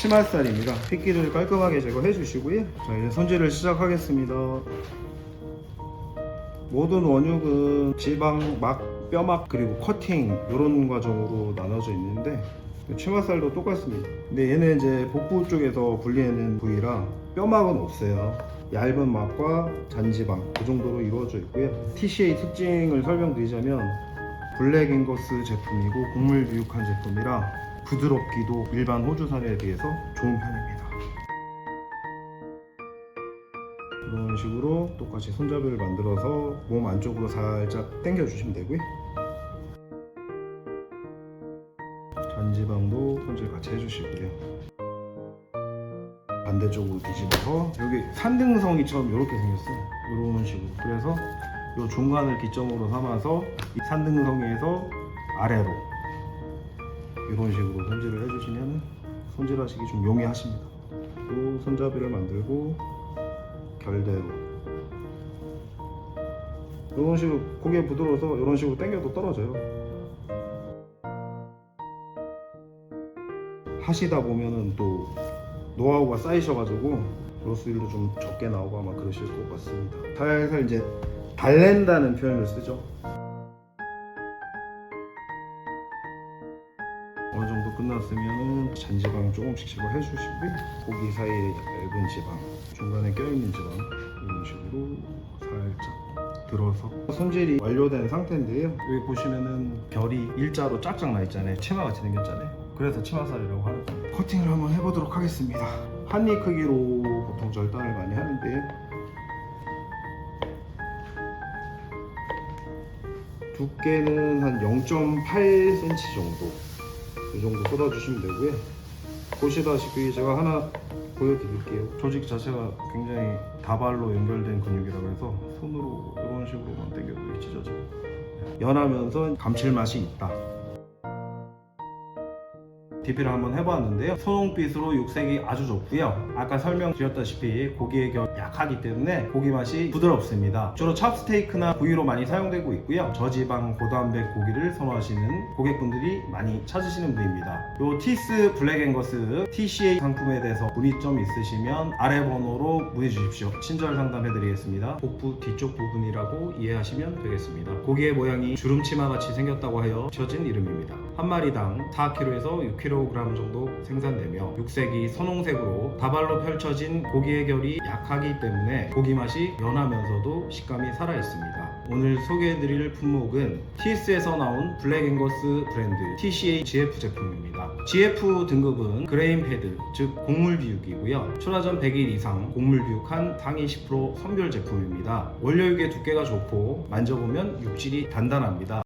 치맛살입니다. 핏기를 깔끔하게 제거해 주시고요. 자 이제 손질을 시작하겠습니다. 모든 원육은 지방, 막, 뼈막 그리고 커팅 이런 과정으로 나눠져 있는데 치맛살도 똑같습니다. 근데 얘는 이제 복부 쪽에서 분리하는 부위라 뼈막은 없어요. 얇은 막과 잔지방 그 정도로 이루어져 있고요. TCA 특징을 설명드리자면 블랙 앵거스 제품이고 곡물 비육한 제품이라 부드럽기도 일반 호주산에 비해서 좋은 편입니다. 이런 식으로 똑같이 손잡이를 만들어서 몸 안쪽으로 살짝 당겨 주시면 되고요. 잔지방도 손질 같이 해주시고요. 반대쪽으로 뒤집어서 여기 산등성이처럼 이렇게 생겼어요. 이런 식으로. 그래서 이 중간을 기점으로 삼아서 이 산등성이에서 아래로 이런 식으로 손질을 해주시면 손질하시기 좀 용이하십니다. 또 손잡이를 만들고 결대로 이런 식으로 고개 부드러워서 이런 식으로 당겨도 떨어져요. 하시다 보면은 또 노하우가 쌓이셔가지고 로스일도 좀 적게 나오고 아마 그러실 것 같습니다. 살살 이제 달랜다는 표현을 쓰죠. 어느 정도 끝났으면 잔지방 조금씩 제거해 주시고요. 고기 사이에 얇은 지방, 중간에 껴있는 지방 이런 식으로 살짝 들어서 손질이 완료된 상태인데요. 여기 보시면은 결이 일자로 쫙쫙 나 있잖아요. 치마 같이 생겼잖아요. 그래서 치마살이라고 하는 겁니다. 커팅을 한번 해보도록 하겠습니다. 한 입 크기로 보통 절단을 많이 하는데요. 두께는 한 0.8cm 정도 이 정도 쏟아주시면 되고요. 보시다시피 제가 하나 보여드릴게요. 조직 자체가 굉장히 다발로 연결된 근육이라고 해서 손으로 이런 식으로만 당겨도 찢어져요 연하면서 감칠맛이 있다 DP를 한번 해봤는데요. 소홍빛으로 육색이 아주 좋고요. 아까 설명드렸다시피 고기의 결 약하기 때문에 고기 맛이 부드럽습니다. 주로 찹스테이크나 구이로 많이 사용되고 있고요. 저지방 고단백 고기를 선호하시는 고객분들이 많이 찾으시는 부위입니다. 요 티스 블랙 앵거스 TCA 상품에 대해서 문의점 있으시면 아래 번호로 문의 주십시오. 친절 상담해 드리겠습니다. 복부 뒤쪽 부분이라고 이해하시면 되겠습니다. 고기의 모양이 주름치마 같이 생겼다고 하여 지어진 이름입니다. 한 마리당 4kg에서 6kg 정도 생산되며 육색이 선홍색으로 다발로 펼쳐진 고기의 결이 약하기 때문에 고기 맛이 연하면서도 식감이 살아 있습니다. 오늘 소개해드릴 품목은 TS에서 나온 블랙 앵거스 브랜드 TCA GF 제품입니다. GF 등급은 그레인 패드, 즉 곡물 비육이고요. 초라전 100일 이상 곡물 비육한 상위 10% 선별 제품입니다. 원료육의 두께가 좋고 만져보면 육질이 단단합니다.